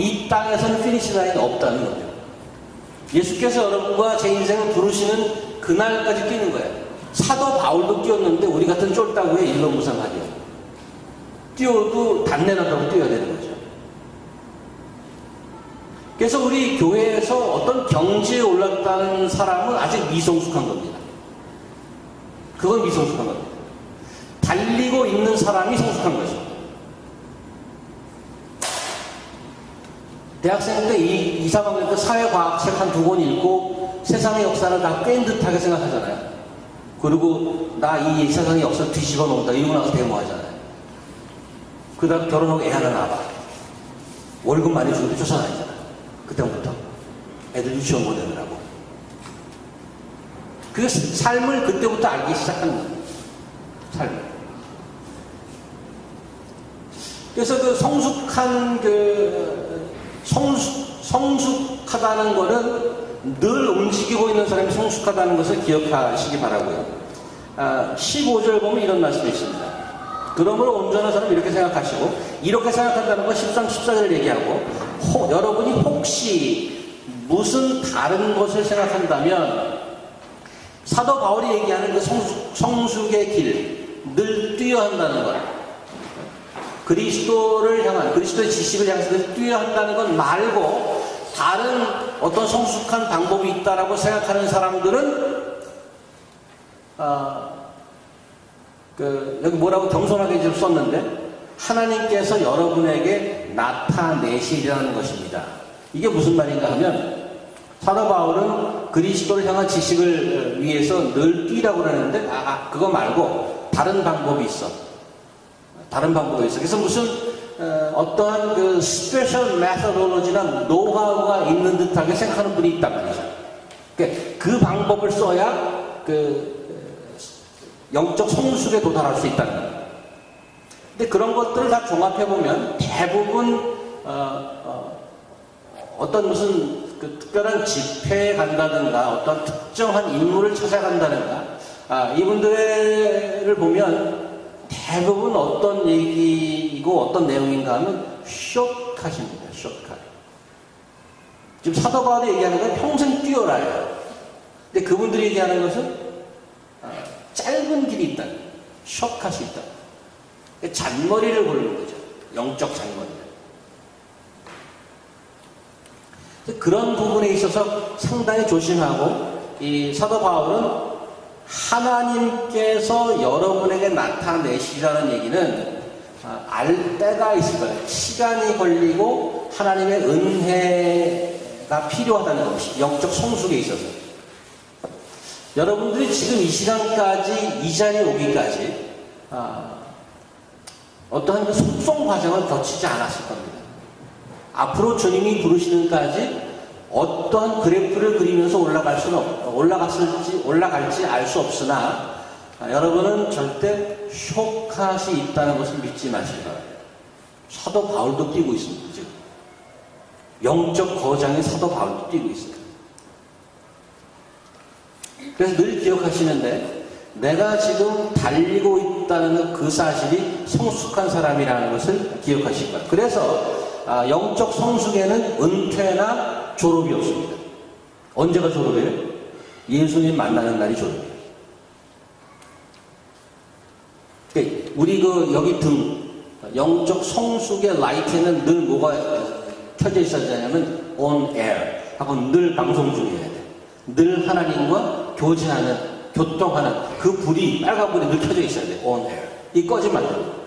이 땅에서는 피니시 라인이 없다는 거죠. 예수께서 여러분과 제 인생을 부르시는 그날까지 뛰는 거예요. 사도 바울도 뛰었는데 우리 같은 쫄다구에 일러무상하죠. 뛰어도 단내나다고 뛰어야 되는 거죠. 그래서 우리 교회에서 어떤 경지에 올랐다는 사람은 아직 미성숙한 겁니다. 그건 미성숙한 겁니다. 달리고 있는 사람이 성숙한 거죠. 대학생 때 이, 2, 3학년 때 사회과학 책 한 두 권 읽고 세상의 역사를 다 꿰인 듯하게 생각하잖아요. 그리고 나 이 세상의 역사를 뒤집어 놓는다. 이러고 나서 데모하잖아요. 그 다음 결혼하고 애 하나 낳아봐. 월급 많이 주는데 조선 아니잖아. 그때부터. 애들 유치원 보내느라고. 그 삶을 그때부터 알기 시작한 거예요. 삶을. 그래서 그 성숙한 그 성숙, 성숙하다는 거는 늘 움직이고 있는 사람이 성숙하다는 것을 기억하시기 바라고요. 아, 15절 보면 이런 말씀이 있습니다. 그러므로 온전한 사람 이렇게 생각하시고 이렇게 생각한다는 건 13, 14절을 얘기하고 혹, 여러분이 혹시 무슨 다른 것을 생각한다면 사도 바울이 얘기하는 그 성숙, 성숙의 길 늘 뛰어야 한다는 것 그리스도를 향한 그리스도의 지식을 향해서 뛰어야 한다는 건 말고 다른 어떤 성숙한 방법이 있다라고 생각하는 사람들은 어, 그 여기 뭐라고 겸손하게 좀 썼는데 하나님께서 여러분에게 나타내시려는 것입니다. 이게 무슨 말인가 하면 사도 바울은 그리스도를 향한 지식을 위해서 늘 뛰라고 그러는데 아, 아 그거 말고 다른 방법이 있어. 다른 방법이 있어. 그래서 무슨 어, 떠한그 스페셜 메서돌로지나 노하우가 있는 듯하게 생각하는 분이 있단 말이죠. 그러니까 그 방법을 써야 그 영적 성숙에 도달할 수 있다는 거예요. 근데 그런 것들을 다 종합해 보면 대부분 어, 어, 떤 무슨 그 특별한 집회에 간다든가 어떤 특정한 인물을 찾아간다든가 아, 이분들을 보면 대부분 어떤 얘기이고 어떤 내용인가 하면 숏컷입니다. 숏컷. 지금 사도 바울이 얘기하는 건 평생 뛰어라요. 근데 그분들이 얘기하는 것은 아, 짧은 길이 있다. 숏컷이 있다. 잔머리를 고르는 거죠. 영적 잔머리. 그런 부분에 있어서 상당히 조심하고 이 사도 바울은 하나님께서 여러분에게 나타내시라는 얘기는 아, 알 때가 있을 거예요. 시간이 걸리고 하나님의 은혜가 필요하다는 것이 영적 성숙에 있어서. 여러분들이 지금 이 시간까지 이 자리에 오기까지 아, 어떠한 그 속성 과정을 거치지 않았을 겁니다. 앞으로 주님이 부르시는까지 어떠한 그래프를 그리면서 올라갈 수는 없, 올라갔을지, 올라갈지 알 수 없으나, 아, 여러분은 절대 쇼컷이 있다는 것을 믿지 마시기 바랍니다. 사도 바울도 뛰고 있습니다, 지금. 영적 거장의 사도 바울도 뛰고 있어요. 그래서 늘 기억하시는데, 내가 지금 달리고 있다는 그 사실이 성숙한 사람이라는 것을 기억하시기 바랍니다. 그래서, 아, 영적 성숙에는 은퇴나 졸업이 없습니다. 언제가 졸업이에요? 예수님 만나는 날이 졸업이에요. 그러니까 우리 그 여기 등 영적 성숙의 라이트에는 늘 뭐가 켜져 있어야 되냐면 on air 하고 늘 방송 중이어야 돼. 늘 하나님과 교제하는 교통하는 그 불이 빨간 불이 늘 켜져 있어야 돼. on air. 이 꺼지면 안 돼.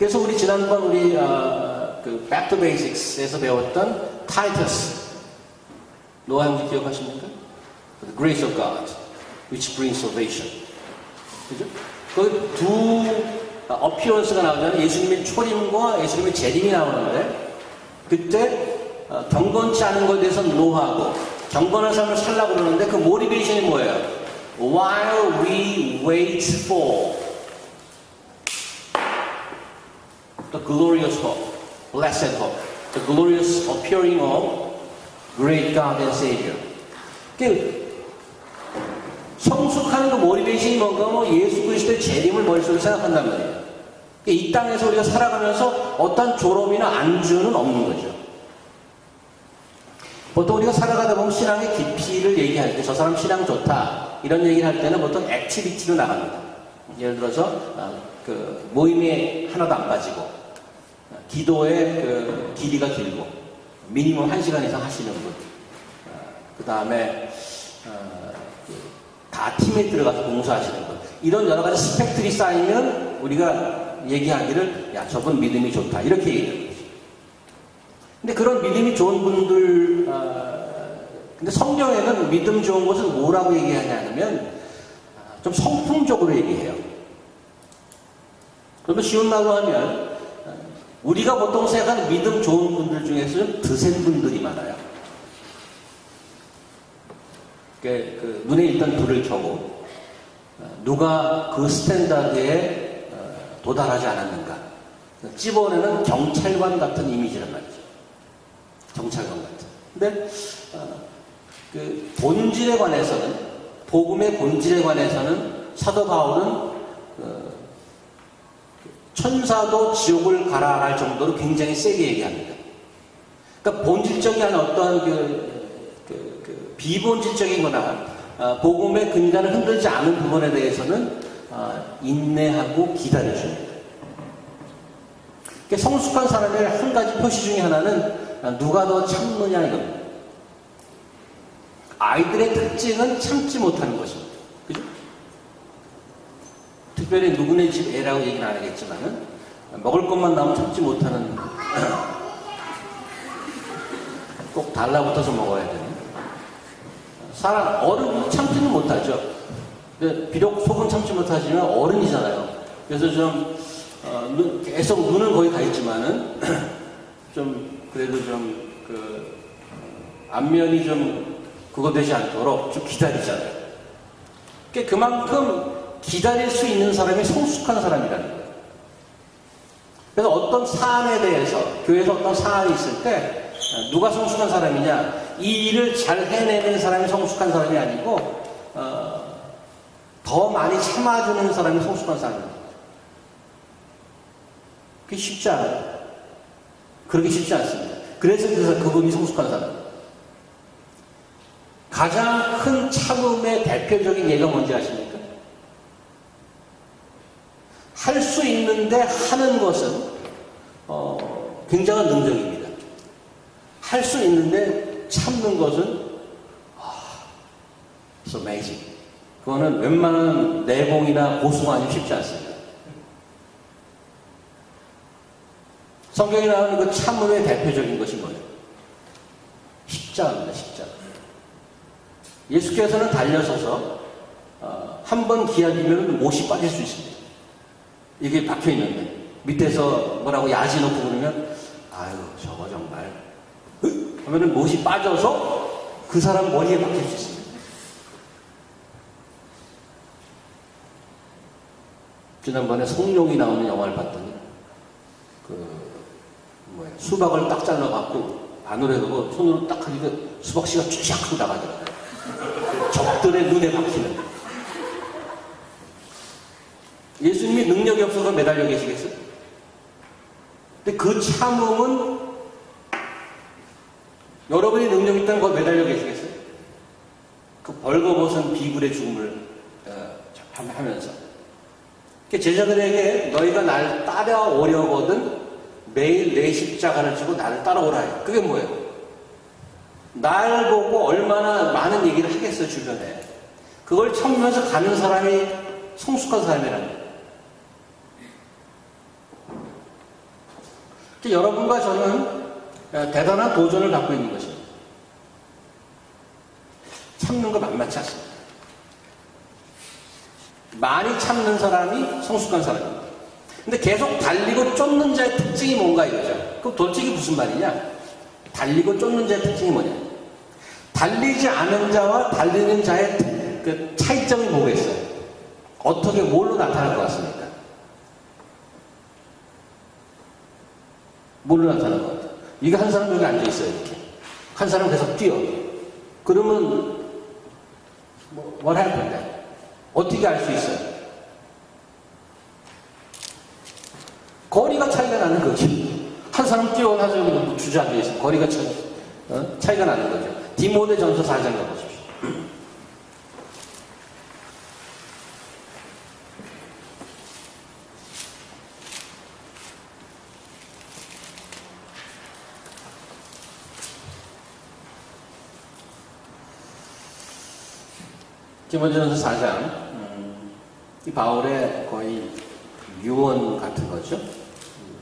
그래서 우리 지난번 우리 어, 그 Back to Basics에서 배웠던 타이터스 노아인지 기억하십니까? The grace of God, which brings salvation. 그죠? 그두 어피언스가 나오잖아요. 예수님의 초림과 예수님의 재림이 나오는데 그때 어, 경건치 않은 것에 대해서 노하고 경건한 삶을 살라고 그러는데 그 모티베이션이 뭐예요? While we wait for glorious hope, blessed hope, the glorious appearing of great God and Savior. 그 성숙하는 그 모리베이션이 뭔가 뭐 예수 그리스도의 재림을 머릿속에 생각한단 말이에요. 이 땅에서 우리가 살아가면서 어떤 졸업이나 안주는 없는 거죠. 보통 우리가 살아가다 보면 신앙의 깊이를 얘기할 때 저 사람 신앙 좋다 이런 얘기를 할 때는 보통 액티비티로 나갑니다. 예를 들어서 어, 그 모임에 하나도 안 빠지고 어, 기도의 그 길이가 길고 미니멈 한 시간 이상 하시는 분. 그 다음에 어, 다 팀에 들어가서 봉사하시는 분. 이런 여러 가지 스펙들이 쌓이면 우리가 얘기하기를 야 저분 믿음이 좋다 이렇게 얘기해요. 근데 그런 믿음이 좋은 분들, 어, 근데 성경에는 믿음 좋은 것을 뭐라고 얘기하냐면, 아, 좀 성품적으로 얘기해요. 그러면 쉬운 말로 하면, 어, 우리가 보통 생각하는 믿음 좋은 분들 중에서 좀 드센 분들이 많아요. 그, 그 눈에 일단 불을 켜고, 어, 누가 그 스탠다드에 어, 도달하지 않았는가. 찝어내는 경찰관 같은 이미지란 말이죠. 경찰관 같은. 근데 어, 그 본질에 관해서는 복음의 본질에 관해서는 사도 바울은 어, 천사도 지옥을 가라 할 정도로 굉장히 세게 얘기합니다. 그러니까 본질적인 어떤 그, 그, 그 비본질적인거나 어, 복음의 근간을 흔들지 않은 부분에 대해서는 어, 인내하고 기다려줍니다. 그러니까 성숙한 사람의 한 가지 표시 중에 하나는 누가 더 참느냐 이겁니다. 아이들의 특징은 참지 못하는 것입니다. 특별히 누구네 집 애라고 얘기는 안 하겠지만은 먹을 것만 나오면 참지 못하는 꼭 달라붙어서 먹어야 되는 사람 어른 참지는 못하죠. 비록 속은 참지 못하지만 어른이잖아요. 그래서 좀 어, 눈, 계속 눈은 거의 가 있지만은 좀 그래도 좀 그 안면이 좀 그거 되지 않도록 좀 기다리잖아요. 그러니까 그만큼 기다릴 수 있는 사람이 성숙한 사람이라는 거예요. 그래서 어떤 사안에 대해서 교회에서 어떤 사안이 있을 때 누가 성숙한 사람이냐 이 일을 잘 해내는 사람이 성숙한 사람이 아니고 어, 더 많이 참아주는 사람이 성숙한 사람입니다. 그게 쉽지 않아요. 그렇게 쉽지 않습니다. 그래서 그래서 그분이 성숙한 사람. 가장 큰 참음의 대표적인 예가 뭔지 아십니까? 할 수 있는데 하는 것은 어, 굉장한 능력입니다. 할 수 있는데 참는 것은 아, it's amazing. 그거는 웬만한 내공이나 아니면 쉽지 않습니다. 성경에 나오는 그 참음의 대표적인 것이 뭐예요? 십자가입니다, 십자가. 예수께서는 달려서서 어, 한번 기약이면 못이 빠질 수 있습니다. 이게 박혀 있는데 밑에서 뭐라고 야지 놓고 그러면 아유 저거 정말 하면은 못이 빠져서 그 사람 머리에 박힐 수 있습니다. 지난번에 성룡이 나오는 영화를 봤더니 그 뭐야 수박을 딱 잘라갖고 반으로 해놓고 손으로 딱 하니까 수박 씨가 쫙 하고 나가더라고요. 적들의 눈에 박히는. 예수님이 능력이 없어서 매달려 계시겠어요? 근데 그 참음은 여러분이 능력 있다는 거 매달려 계시겠어요? 그 벌거벗은 비굴의 죽음을 어, 하면서 제자들에게 너희가 날 따라오려거든 매일 내 십자가를 지고 나를 따라오라 해요. 그게 뭐예요? 날 보고 얼마나 많은 얘기를 하겠어요, 주변에. 그걸 참으면서 가는 사람이 성숙한 사람이라는 거예요. 여러분과 저는 대단한 도전을 갖고 있는 것입니다. 참는 거 만만치 않습니다. 많이 참는 사람이 성숙한 사람입니다. 근데 계속 달리고 쫓는 자의 특징이 뭔가 이거죠. 그럼 도대체 무슨 말이냐? 달리고 쫓는 자의 특징이 뭐냐? 달리지 않은 자와 달리는 자의 그 차이점이 뭐겠어요? 어떻게 뭘로 나타날 것 같습니까? 뭘로 나타날 것 같아요? 이거 한 사람 여기 앉아 있어요, 이렇게. 한 사람 계속 뛰어. 그러면, 뭐, 뭘할 건데? 어떻게 알 수 있어요? 거리가 차이가 나는 거죠. 한 사람 뛰어나서 주저앉아 있어. 거리가 차, 어? 차이가 나는 거죠. 디모데 전서 4장 가보십 디모데전서 4장 음, 이 바울의 거의 유언 같은 거죠. 음,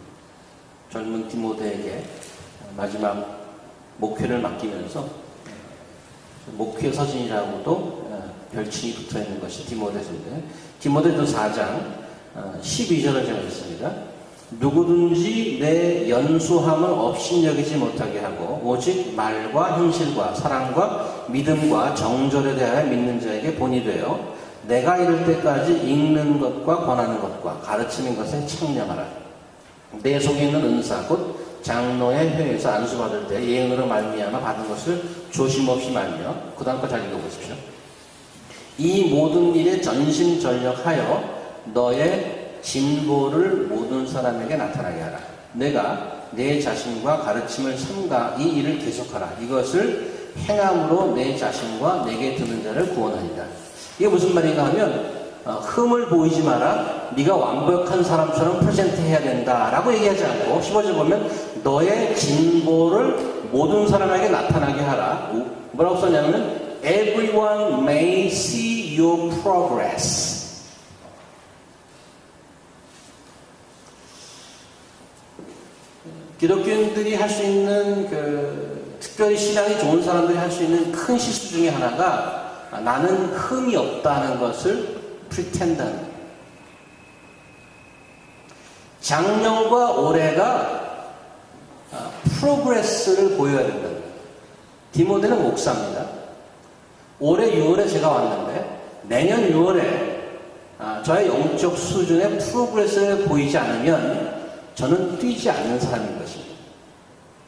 젊은 디모데에게 마지막 목회를 맡기면서 목회 서신이라고도 어, 별칭이 붙어 있는 것이 디모데서인데 디모데전서 4장 12절을 제가 읽습니다. 누구든지 내 연수함을 업신여기지 못하게 하고 오직 말과 현실과 사랑과 믿음과 정절에 대하여 믿는 자에게 본이 되어 내가 이를 때까지 읽는 것과 권하는 것과 가르치는 것에 청렴하라. 내 속에 있는 은사 곧 장로의 회에서 안수받을 때 예언으로 말미암아 받은 것을 조심 없이 말며 그 다음 거잘 읽어보십시오. 이 모든 일에 전심전력하여 너의 진보를 모든 사람에게 나타나게 하라. 내가 내 자신과 가르침을 삼가 이 일을 계속하라. 이것을 행함으로 내 자신과 내게 드는 자를 구원하리라. 이게 무슨 말인가 하면 어, 흠을 보이지 마라. 네가 완벽한 사람처럼 프레젠트 해야 된다라고 얘기하지 않고 15절 보면 너의 진보를 모든 사람에게 나타나게 하라. 뭐라고 썼냐면 everyone may see your progress. 기독교인들이 할 수 있는 그 특별히 신앙이 좋은 사람들이 할 수 있는 큰 실수 중에 하나가 나는 흠이 없다는 것을 pretend하는 거예요. 작년과 올해가 아, 프로그레스를 보여야 된다는 거예요. 디모데는 목사입니다. 올해 6월에 제가 왔는데 내년 6월에 아, 저의 영적 수준의 프로그레스를 보이지 않으면 저는 뛰지 않는 사람인 것입니다.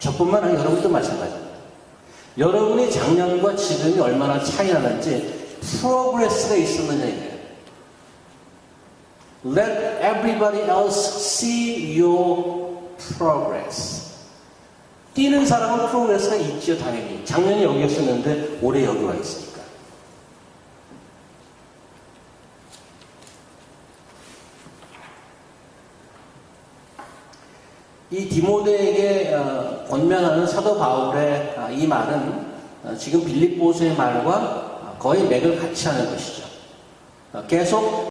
저뿐만 아니라 여러분도 마찬가지입니다. 여러분이 작년과 지금이 얼마나 차이 나는지 프로그레스가 있었느냐 이거예요. Let everybody else see your progress. 뛰는 사람은 프로그레스가 있죠, 당연히. 작년에 여기였었는데 올해 여기 와 있으니 이 디모데에게 어, 권면하는 사도 바울의 아, 이 말은 어, 지금 빌립보서의 말과 거의 맥을 같이 하는 것이죠. 어, 계속